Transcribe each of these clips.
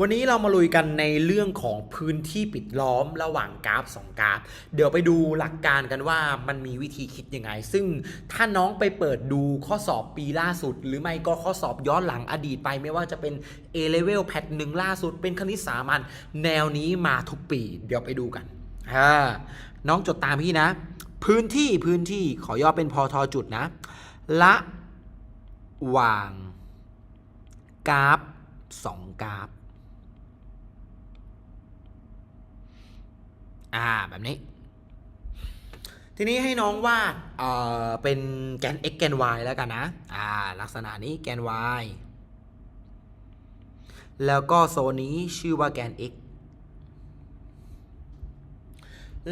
วันนี้เรามาลุยกันในเรื่องของพื้นที่ปิดล้อมระหว่างกราฟ 2 กราฟ เดี๋ยวไปดูหลักการกันว่ามันมีวิธีคิดยังไง ซึ่งถ้าน้องไปเปิดดูข้อสอบปีล่าสุด หรือไม่ก็ข้อสอบย้อนหลังอดีตไปไม่ว่าจะเป็น A level แพทหนึ่งล่าสุด เป็นคณิตสามัญแนวนี้มาทุกปี เดี๋ยวไปดูกันอ่าน้องจดตามพี่นะ พื้นที่พื้นที่ขอย่อเป็นพอทอจุดนะ ละหว่างกราฟสองกราฟ อ่าแบบนี้ ทีนี้ให้น้องวาดเอ่อเป็นแกน x แกน y แล้วกันนะอ่าลักษณะนี้แกน y แล้วก็โซนนี้ชื่อว่าแกน x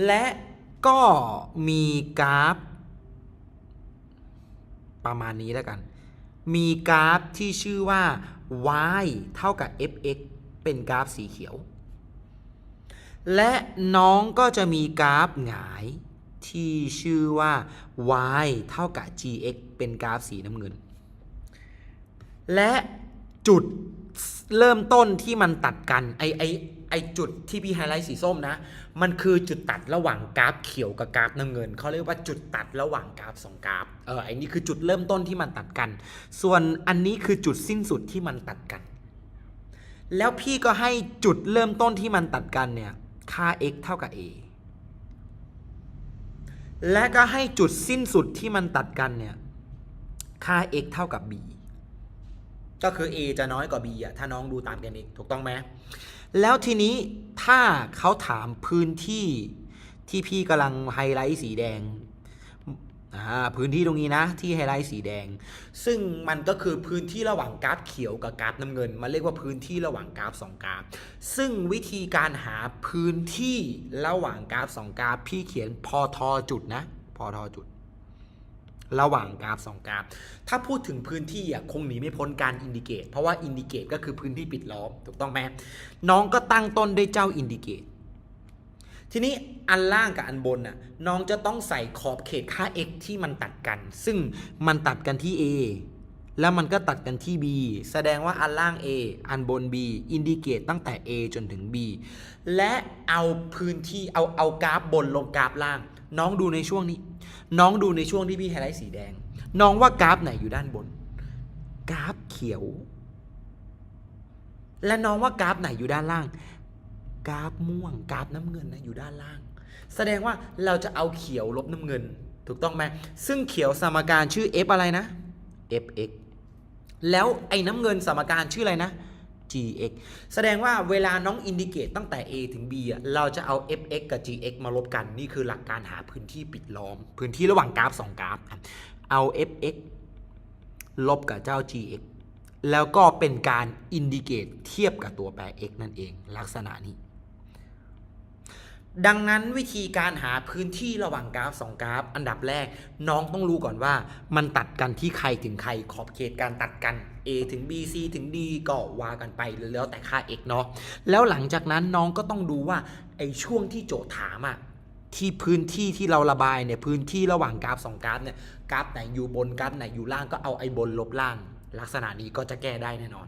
และก็มีกราฟ ประมาณนี้แล้วกัน มีกราฟที่ชื่อว่า y เท่ากับ fx เป็นกราฟสีเขียว และน้องก็จะมีกราฟหงายที่ชื่อว่า y เท่ากับ gx เป็นกราฟสีน้ำเงิน และจุดเริ่มต้นที่มันตัดกันไอไอไอจุดที่พี่ไฮไลท์สีส้มนะ มันคือจุดตัดระหว่างกราฟเขียวกับกราฟน้ำเงิน เขาเรียกว่าจุดตัดระหว่างกราฟสองกราฟเออไอนี่คือจุดเริ่มต้นที่มันตัดกัน ส่วนอันนี้คือจุดสิ้นสุดที่มันตัดกัน แล้วพี่ก็ให้จุดเริ่มต้นที่มันตัดกันเนี่ย ค่า x เท่ากับ a และก็ให้จุดสิ้นสุดที่มันตัดกันเนี่ย ค่า x เท่ากับ b ก็คือ a จะน้อยกว่า b อะ ถ้าน้องดูตามกันอีกถูกต้องไหม แล้วทีนี้ถ้าเขาถามพื้นที่ที่พี่กำลังไฮไลท์สีแดง พื้นที่ตรงนี้นะที่ไฮไลท์สีแดง ซึ่งมันก็คือพื้นที่ระหว่างกราฟเขียวกับกราฟน้ำเงินมันเรียกว่าพื้นที่ระหว่างกราฟสองกราฟ ซึ่งวิธีการหาพื้นที่ระหว่างกราฟสองกราฟ พี่เขียนพอทอจุดนะพอทอจุด ระหว่างกราฟสองกราฟ ถ้าพูดถึงพื้นที่อะคงหนีไม่พ้นการอินดิเกตเพราะว่าอินดิเกตก็คือพื้นที่ปิดล้อมถูกต้องไหมน้องก็ตั้งต้นด้วยเจ้าอินดิเกต ทีนี้อันล่างกับอันบนน่ะน้องจะต้องใส่ขอบเขตค่า x ที่มันตัดกัน ซึ่งมันตัดกันที่ a แล้วมันก็ตัดกันที่ b แสดงว่าอันล่าง a อันบน b อินดิเกตตั้งแต่ a จนถึง b และเอาพื้นที่เอาเอากราฟบนลงกราฟล่าง น้องดูในช่วงนี้ น้องดูในช่วงที่พี่ไฮไลท์สีแดง น้องว่ากราฟไหนอยู่ด้านบน กราฟเขียว และน้องว่ากราฟไหนอยู่ด้านล่าง กราฟม่วงกราฟน้ำเงินนะอยู่ด้านล่าง แสดงว่าเราจะเอาเขียวลบน้ำเงิน ถูกต้องไหมซึ่งเขียวสมการชื่อ f อะไรนะ fx แล้วไอ้น้ำเงินสมการชื่ออะไรนะ gx แสดงว่าเวลาน้องอินดิเกตตั้งแต่ a ถึง b อะเราจะเอา fx กับ gx มาลบกัน นี่คือหลักการหาพื้นที่ปิดล้อม พื้นที่ระหว่างกราฟสองกราฟ เอา fx ลบกับเจ้า gx แล้วก็เป็นการอินดิเกตเทียบกับตัวแปร x นั่นเอง ลักษณะนี้ ดังนั้นวิธีการหาพื้นที่ระหว่างกราฟสองกราฟ อันดับแรกน้องต้องรู้ก่อนว่ามันตัดกันที่ใครถึงใครขอบเขตการตัดกัน A ถึง B C ถึง D ก็ว่ากันไปแล้วแต่ค่า x เนาะแล้วหลังจากนั้นน้องก็ต้องดูว่าไอ้ช่วงที่โจทย์ถามอะที่พื้นที่ที่เราระบายเนี่ยพื้นที่ระหว่างกราฟสองกราฟเนี่ยกราฟไหนอยู่บนกราฟไหนอยู่ล่างก็เอาไอ้บนลบล่าง ลักษณะนี้ก็จะแก้ได้แน่นอน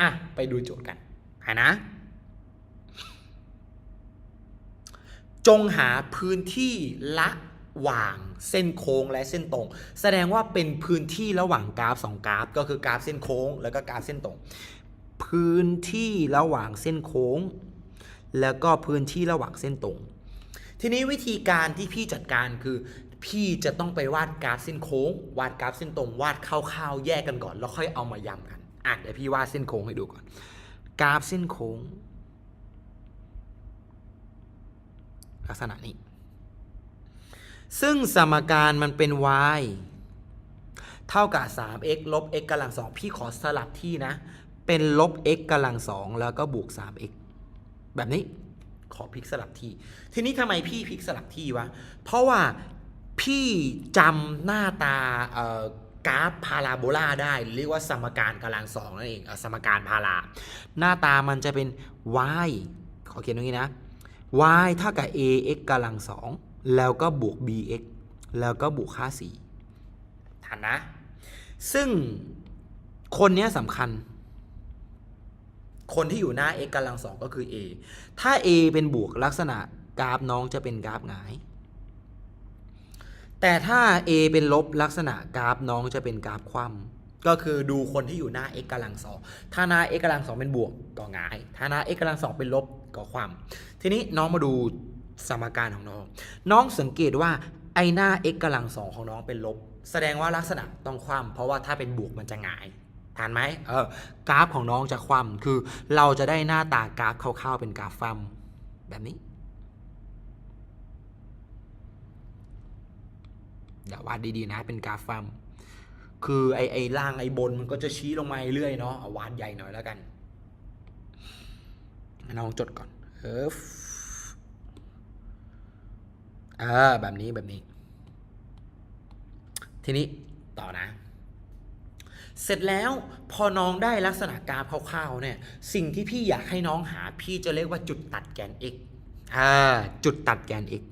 อะไปดูโจทย์กันนะ จงหาพื้นที่ละหว่างเส้นโค้งและเส้นตรง แสดงว่าเป็นพื้นที่ระหว่างกราฟสองกราฟ ก็คือกราฟเส้นโค้ง แล้วก็กราฟเส้นตรง พื้นที่ระหว่างเส้นโค้ง แล้วก็พื้นที่ระหว่างเส้นตรง ทีนี้วิธีการที่พี่จัดการคือ พี่จะต้องไปวาดกราฟเส้นโค้ง วาดกราฟเส้นตรง วาดคร่าวๆแยกกันก่อน แล้วค่อยเอามายำกันอะเดี๋ยวพี่วาดเส้นโค้งให้ดูก่อน กราฟเส้นโค้ง ลักษณะนี้ ซึ่งสมการมันเป็น y เท่ากับ 3x ลบ x กำลัง2พี่ขอสลับที่นะ เป็นลบ x กำลัง2แล้วก็บวก 3x แบบนี้ขอพลิกสลับที่ ทีนี้ทำไมพี่พลิกสลับที่วะ เพราะว่าพี่จำหน้าตากราฟพาราโบลาได้ เรียกว่าสมการกำลังสองนั่นเองสมการพารา หน้าตามันจะเป็น y ขอเขียนตรงนี้นะ y เท่ากับ ax กำลังสองแล้วก็บวก bx แล้วก็บวกค่า4ทันนะ ซึ่งคนเนี้ยสำคัญ คนที่อยู่หน้า x กำลังสองก็คือ a ถ้า a เป็นบวกลักษณะกราฟน้องจะเป็นกราฟหงาย แต่ถ้า a เป็นลบลักษณะกราฟน้องจะเป็นกราฟคว่ำ ก็คือดูคนที่อยู่หน้า x กำลังสองถ้าหน้า x กำลังสองเป็นบวกก็หงาย ถ้าหน้า x กำลังสองเป็นลบก็คว่ำทีนี้น้องมาดูสมการของน้อง น้องสังเกตว่าไอหน้า x กำลังสองของน้องเป็นลบ แสดงว่าลักษณะต้องคว่ำเพราะว่าถ้าเป็นบวกมันจะหงายทานไหมเออกราฟของน้องจะคว่ำคือเราจะได้หน้าตากราฟคร่าวๆเป็นกราฟฟัมแบบนี้อย่าวาดดีๆนะเป็นกราฟฟัม คือไอไอล่างไอบนมันก็จะชี้ลงมาเรื่อยเนาะเอาวาดใหญ่หน่อยแล้วกันน้องจดก่อนเออเออแบบนี้แบบนี้ ทีนี้ต่อนะ เสร็จแล้วพอน้องได้ลักษณะกราฟคร่าวๆเนี่ย สิ่งที่พี่อยากให้น้องหา พี่จะเรียกว่าจุดตัดแกน x อ่าจุดตัดแกน x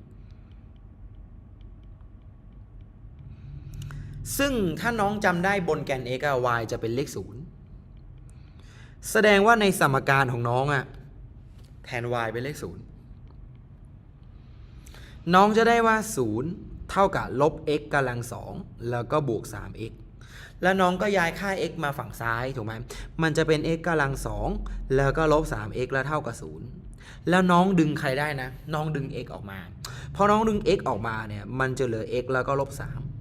ซึ่งถ้าน้องจำได้บนแกน x อะ y จะเป็นเลขศูนย์แสดงว่าในสมการของน้องอะแทน y เป็นเลขศูนย์น้องจะได้ว่า 0 เท่ากับลบ x กำลังสองแล้วก็บวก 3x แล้วน้องก็ย้ายค่า x มาฝั่งซ้ายถูกไหมมันจะเป็น x กำลังสองแล้วก็ลบ 3x แล้วเท่ากับ 0 แล้วน้องดึงใครได้นะ น้องดึง x ออกมา พอน้องดึง x ออกมาเนี่ย มันจะเหลือ x แล้วก็ลบ 3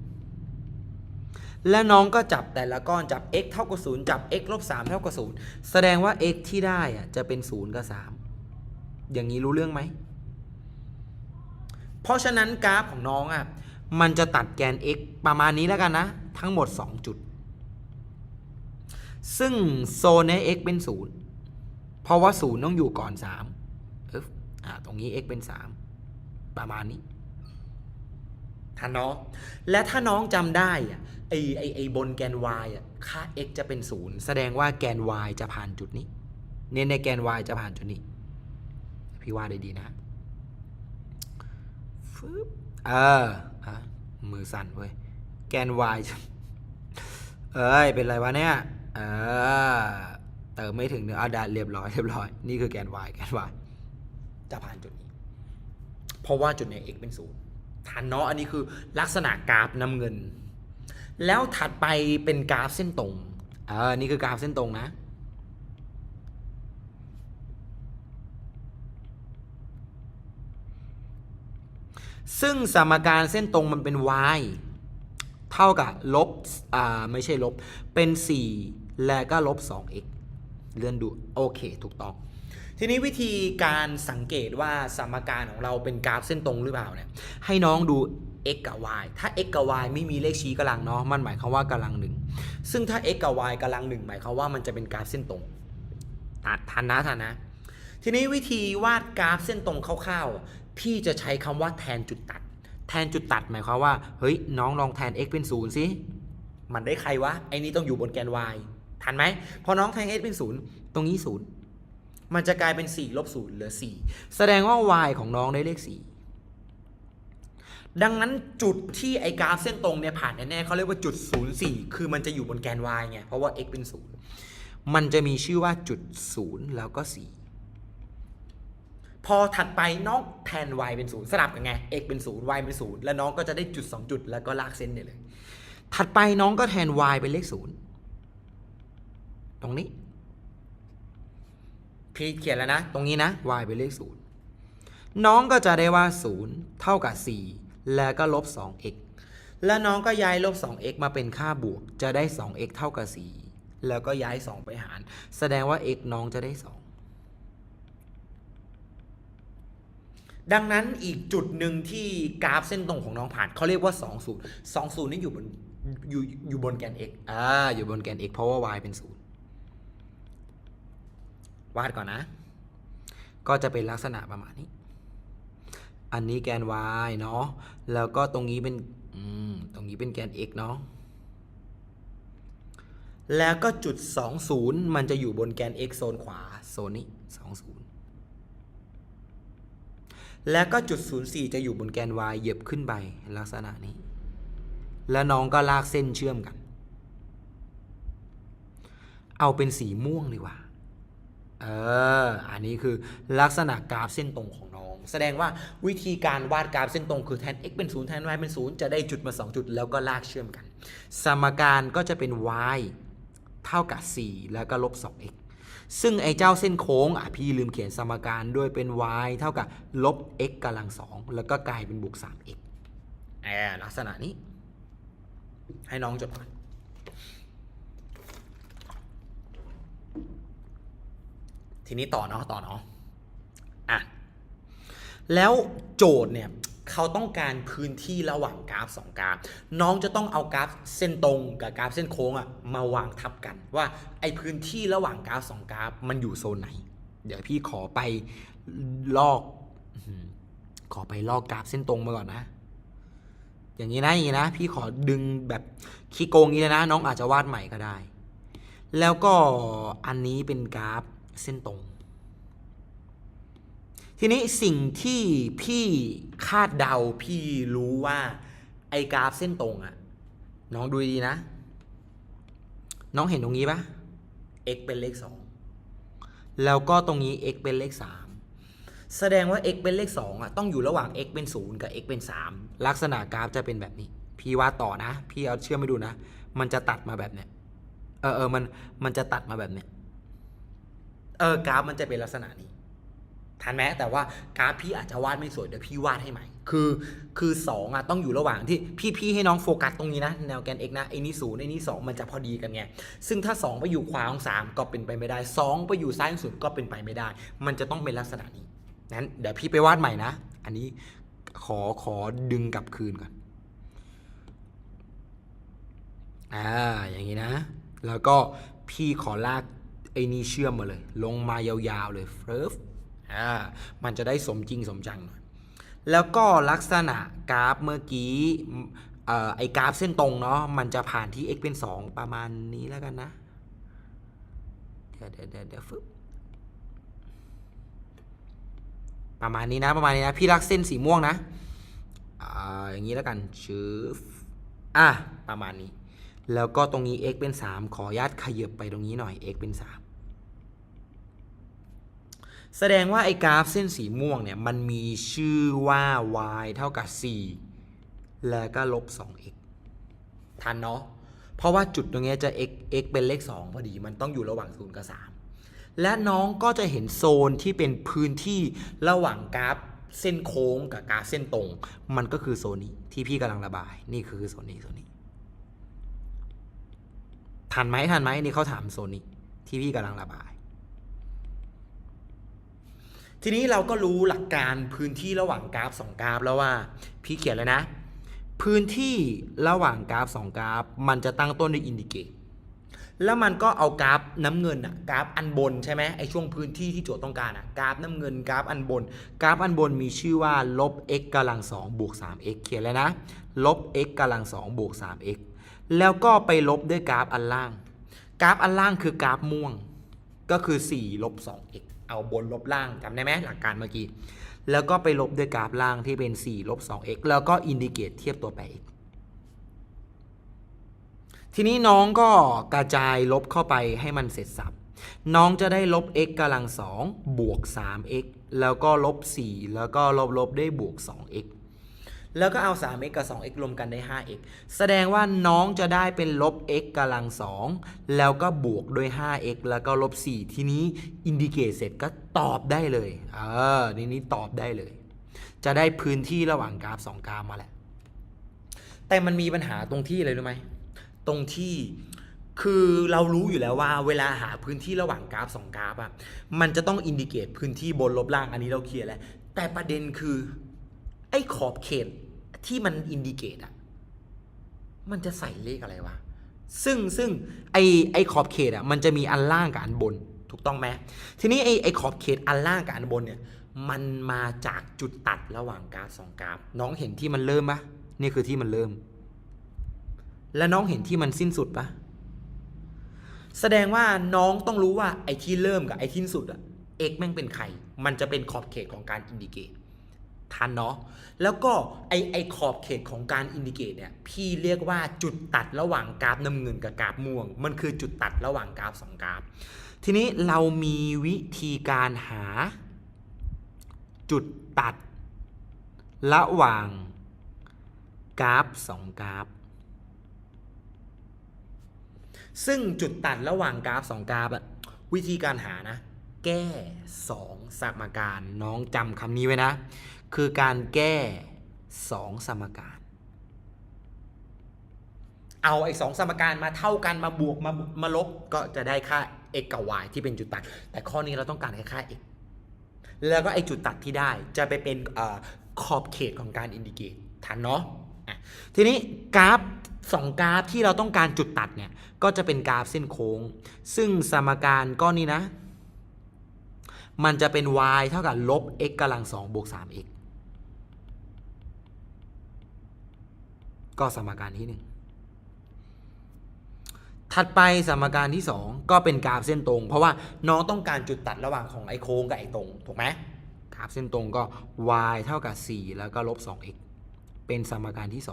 และน้องก็จับแต่ละก้อนจับ x เท่ากับ0จับ x ลบ3เท่ากับ0แสดงว่า x ที่ได้อะจะเป็น 0 กับ 3 อย่างนี้รู้เรื่องไหม เพราะฉะนั้นกราฟของน้องอะมันจะตัดแกน x ประมาณนี้แล้วกันนะ ทั้งหมด 2 จุด ซึ่งโซนนี้ x เป็น 0 เพราะว่า 0 ต้องอยู่ก่อน 3เอออ่าตรงนี้ x เป็น 3 ประมาณนี้ถ้านน้อง และถ้าน้องจำได้อะ ไอไอไอบนแกน y อะค่า x จะเป็น0แสดงว่าแกน y จะผ่านจุดนี้ เนี่ยในแกน y จะผ่านจุดนี้ พี่ว่าได้ดีนะฟึบเอออะมือสั่นเว้ย แกน y เอ้ย เป็นไรวะเนี่ย เออ เติมไม่ถึงเนื้ออาดาเรียบร้อยเรียบร้อย นี่คือแกน y แกน y จะผ่านจุดนี้ เพราะว่าจุดเนี้ย x เป็นศูนย์ทันเนาะ อันนี้คือลักษณะกราฟน้ำเงิน แล้วถัดไปเป็นกราฟเส้นตรงเออนี่คือกราฟเส้นตรงนะ ซึ่งสมการเส้นตรงมันเป็น y เท่ากับลบอ่าไม่ใช่ลบ เป็น 4 และก็ลบ 2x เลื่อนดู โอเค ถูกต้อง ทีนี้วิธีการสังเกตว่าสมการของเราเป็นกราฟเส้นตรงหรือเปล่าเนี่ย ให้น้องดู x กับ y ถ้า x กับ y ไม่มีเลขชี้กำลังเนาะ มันหมายความว่ากำลังหนึ่ง ซึ่งถ้า x กับ y กำลังหนึ่งหมายความว่ามันจะเป็นกราฟเส้นตรงตัดทันนะทันนะ ทีนี้วิธีวาดกราฟเส้นตรงคร่าวๆ พี่จะใช้คำว่าแทนจุดตัด แทนจุดตัดหมายความว่า เฮ้ยน้องลองแทน x เป็นศูนย์สิ มันได้ใครวะ ไอ้นี่ต้องอยู่บนแกน y ทันไหม พอน้องแทน x เป็นศูนย์ตรงนี้ศูนย์มันจะกลายเป็น4ลบ0เหลือ 4 แสดงว่า y ของน้องได้เลข 4 ดังนั้นจุดที่ไอกราฟเส้นตรงเนี่ยผ่านแน่ๆเขาเรียกว่าจุด 04 คือมันจะอยู่บนแกน y ไงเพราะว่า x เป็น 0 มันจะมีชื่อว่าจุด 0 แล้วก็ 4 พอถัดไปน้องแทน y เป็น 0 สลับกันไง x เป็น 0 y เป็น 0 แล้วน้องก็จะได้จุด 2 จุดแล้วก็ลากเส้นเนี่ยเลย ถัดไปน้องก็แทน y เป็นเลข 0 ตรงนี้พี่เขียนแล้วนะ ตรงนี้นะ y เป็นเลข 0 น้องก็จะได้ว่า 0 เท่ากับ 4 แล้วก็ลบ 2x แล้วน้องก็ย้ายลบ 2x มาเป็นค่าบวก จะได้ 2x เท่ากับ 4 แล้วก็ย้าย 2 ไปหาร แสดงว่า x น้องจะได้ 2ดังนั้นอีกจุดหนึ่งที่กราฟเส้นตรงของน้องผ่านเขาเรียกว่า2 0 2 0นี่อยู่บนอยู่อยู่บนแกน x อ่าอยู่บนแกน x เพราะว่า y เป็น0วาดก่อนนะ ก็จะเป็นลักษณะประมาณนี้ อันนี้แกน y เนาะ แล้วก็ตรงนี้เป็นตรงนี้เป็นแกน x เนาะ แล้วก็จุด 20 มันจะอยู่บนแกน x โซนขวา โซนนี้ 20 แล้วก็จุด 04 จะอยู่บนแกน y เหยียบขึ้นไปลักษณะนี้ แล้วน้องก็ลากเส้นเชื่อมกัน เอาเป็นสีม่วงดีกว่า เออ อันนี้คือลักษณะกราฟเส้นตรงของ แสดงว่าวิธีการวาดกราฟเส้นตรงคือแทน x เป็น0แทน y เป็น 0 จะได้จุดมา 2 จุด แล้วก็ลากเชื่อมกัน สมการก็จะเป็น y เท่ากับ 4 แล้วก็ลบ 2x ซึ่งไอ้เจ้าเส้นโค้งอะพี่ลืมเขียนสมการด้วยเป็น y เท่ากับลบ x กำลัง 2 แล้วก็กลายเป็นบวก 3x แอบลักษณะนี้ ให้น้องจดก่อนทีนี้ต่อเนาะต่อเนาะอะ แล้วโจทย์เนี่ยเขาต้องการพื้นที่ระหว่างกราฟสองกราฟ น้องจะต้องเอากราฟเส้นตรงกับกราฟเส้นโค้งอะมาวางทับกัน ว่าไอพื้นที่ระหว่างกราฟสองกราฟ มันอยู่โซนไหน เดี๋ยวพี่ขอไปลอกขอไปลอกกราฟเส้นตรงมาก่อนนะ อย่างนี้นะอย่างนี้นะ พี่ขอดึงแบบขี้โกงนี้นะ น้องอาจจะวาดใหม่ก็ได้ แล้วก็อันนี้เป็นกราฟเส้นตรง ทีนี้สิ่งที่พี่คาดเดาพี่รู้ว่าไอ้กราฟเส้นตรงอะน้องดูดีนะ น้องเห็นตรงนี้ปะ x เป็นเลข2แล้วก็ตรงนี้ x เป็นเลข3แสดงว่า x เป็นเลข2อะต้องอยู่ระหว่าง x เป็น0กับ x เป็น3ลักษณะกราฟจะเป็นแบบนี้ พี่ว่าดต่อนะ พี่เอาเชื่อมไปดูนะ มันจะตัดมาแบบเนี้ยเออเออมันมันจะตัดมาแบบเนี้ยเออกราฟมันจะเป็นลักษณะนี้ ทันไหมแต่ว่ากราฟพี่อาจจะวาดไม่สวยเดี๋ยวพี่วาดให้ใหม่ คือคือสองอะต้องอยู่ระหว่างที่พี่พี่ให้น้องโฟกัสตรงนี้นะ แนวแกน x นะไอ้นี่ศูนย์ไอ้นี่สองมันจะพอดีกันไง ซึ่งถ้า 2 ไปอยู่ขวาของ 3 ก็เป็นไปไม่ได้ 2 ไปอยู่ซ้ายของศูนย์ก็เป็นไปไม่ได้ มันจะต้องเป็นลักษณะนี้นั้นเดี๋ยวพี่ไปวาดใหม่นะ อันนี้ขอขอดึงกลับคืนก่อนอ่าอย่างนี้นะ แล้วก็พี่ขอลากไอ้นี่เชื่อมมาเลย ลงมายาวๆเลยเฟิร์ อ่ามันจะได้สมจริงสมจังหน่อย แล้วก็ลักษณะกราฟเมื่อกี้เอ่อไอกราฟเส้นตรงเนาะมันจะผ่านที่ x เป็น 2 ประมาณนี้แล้วกันนะ เดี๋ยวเดี๋ยวเดี๋ยวฟึบประมาณนี้นะประมาณนี้นะ พี่รักเส้นสีม่วงนะอย่างนี้แล้วกันชืฟอะประมาณนี้ แล้วก็ตรงนี้ x เป็น 3 ขออนุญาตขยับไปตรงนี้หน่อย x เป็น 3 แสดงว่าไอ้กราฟเส้นสีม่วงเนี่ยมันมีชื่อว่า y เท่ากับ 4 แล้วก็ลบ 2x ทันเนาะ เพราะว่าจุดตรงเนี้ยจะ x x เป็นเลข 2 พอดี มันต้องอยู่ระหว่าง 0 กับ 3 และน้องก็จะเห็นโซนที่เป็นพื้นที่ระหว่างกราฟเส้นโค้งกับกราฟเส้นตรง มันก็คือโซนนี้ที่พี่กำลังระบาย นี่คือโซนนี้โซนนี้ ทันไหมทันไหมนี่เขาถามโซนนี้ที่พี่กำลังระบาย ทีนี้เราก็รู้หลักการพื้นที่ระหว่างกราฟสองกราฟแล้วว่า พี่เขียนเลยนะ พื้นที่ระหว่างกราฟสองกราฟ มันจะตั้งต้นด้วยอินดิเกตแล้วมันก็เอากราฟน้ำเงินอะกราฟอันบนใช่ไหมไอช่วงพื้นที่ที่โจทย์ต้องการอะกราฟน้ำเงินกราฟอันบน กราฟอันบนมีชื่อว่าลบ x กำลังสองบวก 3x เขียนเลยนะลบ x กำลังสองบวก 3x แล้วก็ไปลบด้วยกราฟอันล่าง กราฟอันล่างคือกราฟม่วงก็คือ4ลบ 2x เอาบนลบล่างจำได้ไหมหลักการเมื่อกี้ แล้วก็ไปลบด้วยกราฟล่างที่เป็น 4 ลบ 2x แล้วก็อินดิเกตเทียบตัวแปร x ทีนี้น้องก็กระจายลบเข้าไปให้มันเสร็จสับ น้องจะได้ลบ x กำลัง2บวก 3x แล้วก็ลบ 4 แล้วก็ลบลบได้บวก 2x แล้วก็เอา 3x กับ 2x รวมกันได้ 5x แสดงว่าน้องจะได้เป็นลบ x กำลัง 2 แล้วก็บวกด้วย 5x แล้วก็ลบ 4 ทีนี้อินดิเกตเสร็จก็ตอบได้เลยเออนี่นี้ตอบได้เลย จะได้พื้นที่ระหว่างกราฟ 2 กราฟมาแหละ แต่มันมีปัญหาตรงที่อะไรรู้ไหม ตรงที่คือเรารู้อยู่แล้วว่าเวลาหาพื้นที่ระหว่างกราฟ 2 กราฟอะมันจะต้องอินดิเกตพื้นที่บนลบล่างอันนี้เราเคลียร์แล้ว แต่ประเด็นคือ ไอ้ขอบเขตที่มันอินดิเกตอะมันจะใส่เลขอะไรวะ ซึ่งซึ่งไอไอขอบเขตอะมันจะมีอันล่างกับอันบน ถูกต้องไหมทีนี้ไอไอขอบเขตอันล่างกับอันบนเนี่ย มันมาจากจุดตัดระหว่างกราฟสองกราฟ น้องเห็นที่มันเริ่มปะนี่คือที่มันเริ่ม แล้วน้องเห็นที่มันสิ้นสุดปะแสดงว่าน้องต้องรู้ว่าไอ้ที่เริ่มกับไอ้ที่สิ้นสุดอะ x แม่งเป็นใคร มันจะเป็นขอบเขตของการอินดิเกต ทันเนาะแล้วก็ไอไอขอบเขตของการอินดิเกตเนี่ยพี่เรียกว่าจุดตัดระหว่างกราฟน้ำเงินกับกราฟม่วง มันคือจุดตัดระหว่างกราฟสองกราฟ ทีนี้เรามีวิธีการหา จุดตัด ระหว่างกราฟสองกราฟ ซึ่งจุดตัดระหว่างกราฟสองกราฟอะวิธีการหานะ แก้สองสมการน้องจำคำนี้ไว้นะ คือการแก้สองสมการ เอาไอ้สองสมการมาเท่ากันมาบวกมามาลบก็จะได้ค่า x กับ y ที่เป็นจุดตัด แต่ข้อนี้เราต้องการแค่ค่า x แล้วก็ไอ้จุดตัดที่ได้จะไปเป็นอขอบเขตของการอินดิเกตทันเนาะะทีนี้กราฟสองกราฟที่เราต้องการจุดตัดเนี่ยก็จะเป็นกราฟเส้นโค้ง ซึ่งสมการก้อนนี้นะ มันจะเป็น y เท่ากับลบ x กำลัง2บวก 3x ก็สมการที่ 1 ถัดไปสมการที่ 2 ก็เป็นกราฟเส้นตรง เพราะว่าน้องต้องการจุดตัดระหว่างของไอ้โค้งกับไอ้ตรงถูกไหมกราฟเส้นตรงก็ y เท่ากับ 4 แล้วก็ลบ 2x เป็นสมการที่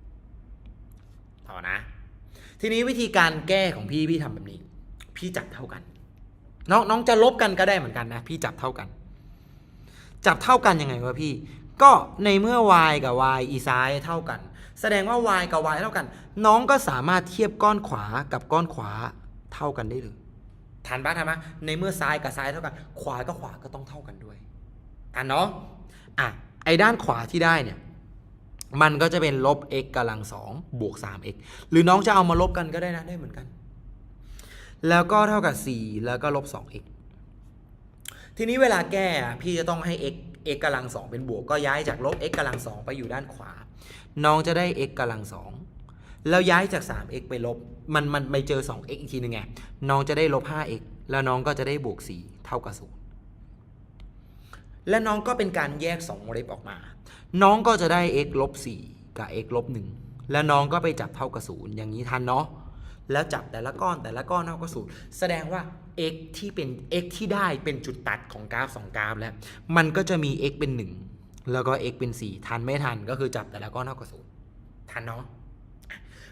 2 ต่อนะ ทีนี้วิธีการแก้ของพี่พี่ทำแบบนี้ พี่จับเท่ากัน น้องน้องจะลบกันก็ได้เหมือนกันนะ พี่จับเท่ากัน จับเท่ากันยังไงวะพี่ ก็ในเมื่อ y กับ y อีซ้ายเท่ากัน แสดงว่า y กับ y เท่ากัน น้องก็สามารถเทียบก้อนขวากับก้อนขวาเท่ากันได้เลยทันปะทันปะในเมื่อซ้ายกับซ้ายเท่ากัน ขวากับขวาก็ต้องเท่ากันด้วยทันเนาะอะไอ้ด้านขวาที่ได้เนี่ยมันก็จะเป็นลบ x กำลังสองบวก 3x หรือน้องจะเอามาลบกันก็ได้นะได้เหมือนกัน แล้วก็เท่ากับ 4 แล้วก็ลบ 2x ทีนี้เวลาแก้พี่จะต้องให้ x x กำลังสองเป็นบวกก็ย้ายจากลบ x กำลังสองไปอยู่ด้านขวา น้องจะได้ x กำลังสองแล้วย้ายจาก 3x ไปลบ มันมันไปเจอ 2x อีกทีหนึงไง น้องจะได้ลบ 5x แล้วน้องก็จะได้บวก 4 เท่ากับ 0 และน้องก็เป็นการแยก2วงเล็บออกมา น้องก็จะได้ x ลบ 4 กับ x ลบ 1 แล้วน้องก็ไปจับเท่ากับ 0 อย่างนี้ทันเนาะ แล้วจับแต่ละก้อนแต่ละก้อนเท่ากับศูนย์แสดงว่า x ที่เป็น x ที่ได้เป็นจุดตัดของกราฟสองกราฟแล้ว มันก็จะมี x เป็น 1 แล้วก็ x เป็น 4 ทันไม่ทันก็คือจับแต่ละก้อนเท่ากับศูนย์ทันเนาะ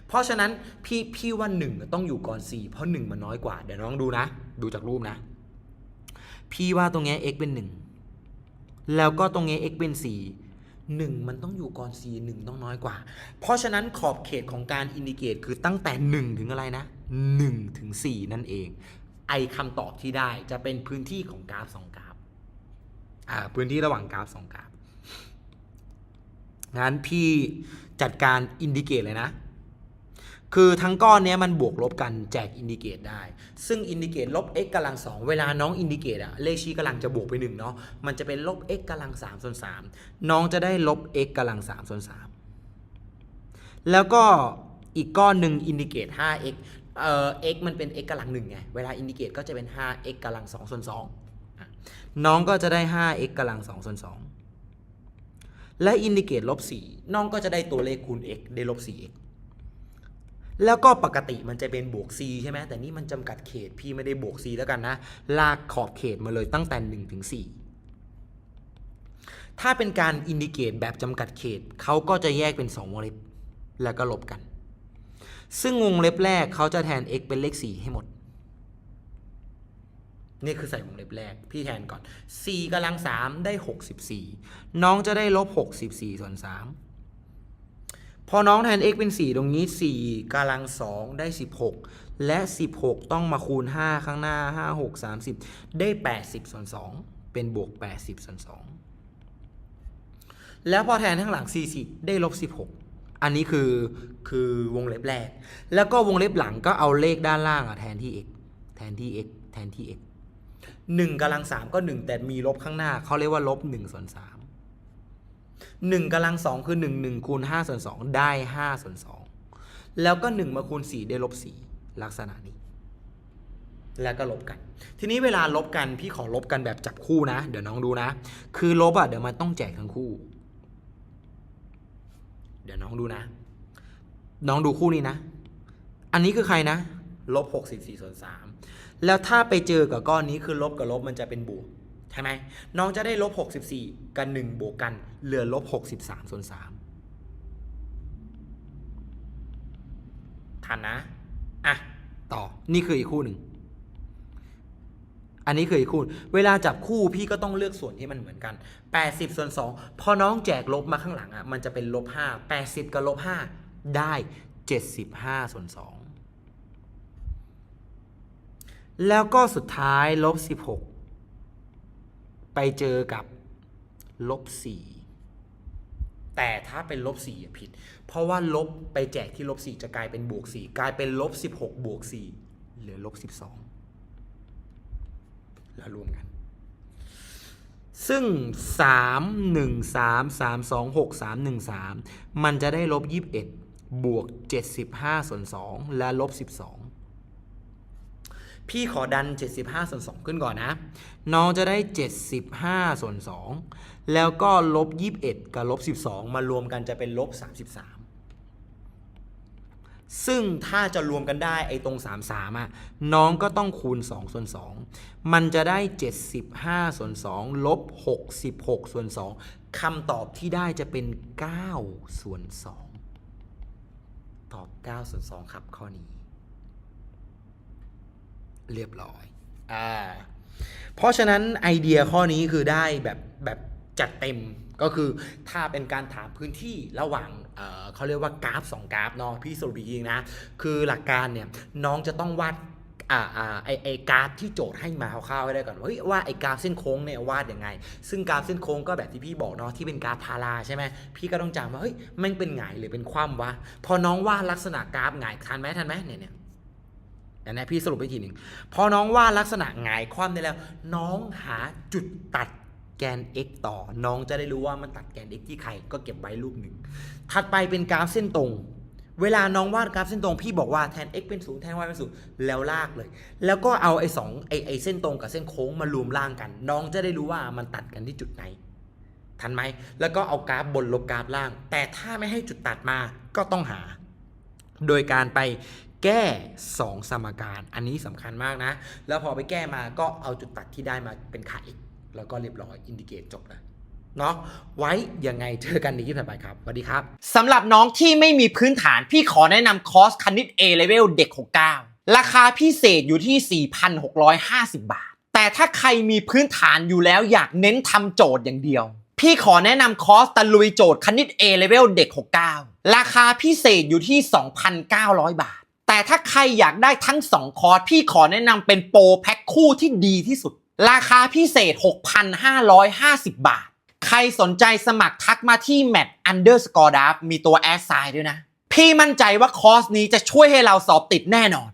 เพราะฉะนั้นพี่พี่ว่า1ต้องอยู่ก่อน 4 เพราะ 1 มันน้อยกว่า เดี๋ยวน้องดูนะ ดูจากรูปนะ พี่ว่าตรงเนี้ย x เป็น 1 แล้วก็ตรงเนี้ย x เป็น 4 1 มันต้องอยู่ก่อน 4 1 ต้องน้อยกว่า เพราะฉะนั้นขอบเขตของการอินดิเกตคือตั้งแต่ 1 ถึงอะไรนะ 1 ถึง 4 นั่นเอง ไอคำตอบที่ได้จะเป็นพื้นที่ของกราฟ 2 กราฟ อ่า พื้นที่ระหว่างกราฟ 2 กราฟ งั้นพี่จัดการอินดิเกตเลยนะ คือทั้งก้อนเนี้ยมันบวกลบกันแจกอินดิเกตได้ ซึ่งอินดิเกตลบ x กำลังสองเวลาน้องอินดิเกตอะเลขชี้กำลังจะบวกไปหนึ่งเนาะ มันจะเป็นลบ x กำลังสามส่วนสามน้องจะได้ลบ x กำลังสามส่วนสามแล้วก็อีกก้อนหนึ่งอินดิเกต 5x เอ่อ x มันเป็น x กำลังหนึ่งไง เวลาอินดิเกตก็จะเป็น 5x กำลังสองส่วนสองน้องก็จะได้ 5x กำลังสองส่วนสอง และอินดิเกตลบ4น้องก็จะได้ตัวเลขคูณ x ได้ลบ 4x แล้วก็ปกติมันจะเป็นบวก c ใช่ไหมแต่นี่มันจำกัดเขตพี่ไม่ได้บวก c แล้วกันนะ ลากขอบเขตมาเลยตั้งแต่1ถึง4ถ้าเป็นการอินดิเกตแบบจำกัดเขตเขาก็จะแยกเป็น 2 วงเล็บ แล้วก็ลบกัน ซึ่งวงเล็บแรกเขาจะแทน x เป็นเลข 4 ให้หมด นี่คือใส่วงเล็บแรก พี่แทนก่อน 4กำลัง 3 ได้ 64 น้องจะได้ลบ 64 ส่วน 3 พอน้องแทน x เป็น 4 ตรงนี้ 4กำลัง 2 ได้ 16 และ 16 ต้องมาคูณ 5 ข้างหน้า 5 6 30 ได้ 80 ส่วน 2 เป็นบวก 80 ส่วน 2 แล้วพอแทนข้างหลัง 40 ได้ลบ 16 อันนี้คือคือวงเล็บแรก แล้วก็วงเล็บหลังก็เอาเลขด้านล่างอะแทนที่ x แทนที่ x แทนที่ x 1กำลัง3ก็ 1 แต่มีลบข้างหน้าเขาเรียกว่าลบ1ส่วน3หนึ่งกำลังสองคือหนึ่งหนึ่งคูณห้าส่วนสองได้ห้าส่วนสองแล้วก็หนึ่งมาคูณสี่ได้ลบสี่ลักษณะนี้ แล้วก็ลบกัน ทีนี้เวลาลบกันพี่ขอลบกันแบบจับคู่นะ เดี๋ยวน้องดูนะ คือลบอะเดี๋ยวมันต้องแจกทั้งคู่ เดี๋ยวน้องดูนะ น้องดูคู่นี้นะ อันนี้คือใครนะลบหกสิบสี่ส่วนสาม แล้วถ้าไปเจอกับก้อนนี้คือลบกับลบมันจะเป็นบวกใช่ไหมน้องจะได้ลบ 64 กัน1บวกกัน เหลือลบ 63ส่วน3ทันนะ อะ ต่อ นี่คืออีกคู่หนึ่ง อันนี้คืออีกคูณเวลาจับคู่พี่ก็ต้องเลือกส่วนที่มันเหมือนกัน 80ส่วน2พอน้องแจกลบมาข้างหลังอะ มันจะเป็นลบ5 80 กับลบ5ได้ 75ส่วน2 แล้วก็สุดท้ายลบ16ไปเจอกับลบ4แต่ถ้าเป็นลบ4อะผิด เพราะว่าลบไปแจกที่ลบ4จะกลายเป็นบวก4กลายเป็นลบ16บวก4เหลือลบ12แล้วรวมกัน ซึ่ง 3 1 3 3 2 6 3 1 3 มันจะได้ลบ 21 บวก 75 ส่วน 2 และลบ 12 พี่ขอดัน 75 ส่วน 2 ขึ้นก่อนนะ น้องจะได้ 75 ส่วน 2 แล้วก็ลบ 21 กับลบ 12 มารวมกันจะเป็นลบ 33 ซึ่งถ้าจะรวมกันได้ไอ้ตรง 33อะน้องก็ต้องคูณ 2 ส่วน 2 มันจะได้ 75 ส่วน 2 ลบ 66 ส่วน 2คำตอบที่ได้จะเป็น 9 ส่วน 2 ตอบ 9 ส่วน 2 ครับข้อนี้ เรียบร้อยอ่าเพราะฉะนั้นไอเดียข้อนี้คือได้แบบแบบจัดเต็มก็คือถ้าเป็นการถามพื้นที่ระหว่างเอ่อเขาเรียกว่ากราฟ 2 กราฟเนาะพี่สรุปอีกทีนะคือหลักการเนี่ยน้องจะต้องวาดอ่าอ่าไอไอกราฟที่โจทย์ให้มาคร่าวๆไว้ได้ก่อนว่าเฮ้ยว่าไอกราฟเส้นโค้งเนี่ยวาดยังไง ซึ่งกราฟเส้นโค้งก็แบบที่พี่บอกเนาะที่เป็นกราฟพาราใช่ไหมพี่ก็ต้องจำว่าเฮ้ยแมันเป็นหงายหรือเป็นคว่ำวะพอน้องวาดลักษณะกราฟหงายทันไหมทันไหมเนี่ยเนี่ย อันนี้พี่สรุปไปทีหนึ่งพอน้องว่าดลักษณะหงายคว่ำได้แล้ว น้องหาจุดตัดแกน x ต่อ น้องจะได้รู้ว่ามันตัดแกน x ที่ใครก็เก็บไว้รูปหนึ่ง ถัดไปเป็นกราฟเส้นตรง เวลาน้องวาดกราฟเส้นตรง พี่บอกว่าแทน x เป็นศูนย์แทน y เป็นศูนย์แล้วลากเลย แล้วก็เอาไอ้สองไอ้ไอ้เส้นตรงกับเส้นโค้งมารวมร่างกัน น้องจะได้รู้ว่ามันตัดกันที่จุดไหน ทันไหม แล้วก็เอากราฟบนลบกราฟล่าง แต่ถ้าไม่ให้จุดตัดมาก็ต้องหา โดยการไป แก้ 2 สมการอันนี้สำคัญมากนะ แล้วพอไปแก้มาก็เอาจุดตัดที่ได้มาเป็นค่าแล้วก็เรียบร้อยอินดิเกตจบเลยเนาะไว้ยังไงเจอกันในคลิปถัดไปครับสวัสดีครับสำหรับน้องที่ไม่มีพื้นฐานพี่ขอแนะนำคอร์สคณิต A Level เด็ก 69 ราคาพิเศษอยู่ที่ 4,650 บาท แต่ถ้าใครมีพื้นฐานอยู่แล้วอยากเน้นทำโจทย์อย่างเดียว พี่ขอแนะนำคอร์สตะลุยโจทย์คณิต A Level เด็ก 69 ราคาพิเศษอยู่ที่ 2,900 บาท แต่ถ้าใครอยากได้ทั้ง 2 คอร์สพี่ขอแนะนำเป็นโปรแพ็คคู่ที่ดีที่สุด ราคาพิเศษ 6,550 บาท ใครสนใจสมัครทักมาที่ mat underscore d a f มีตัวแอสไซด์ด้วยนะ พี่มั่นใจว่าคอร์สนี้จะช่วยให้เราสอบติดแน่นอน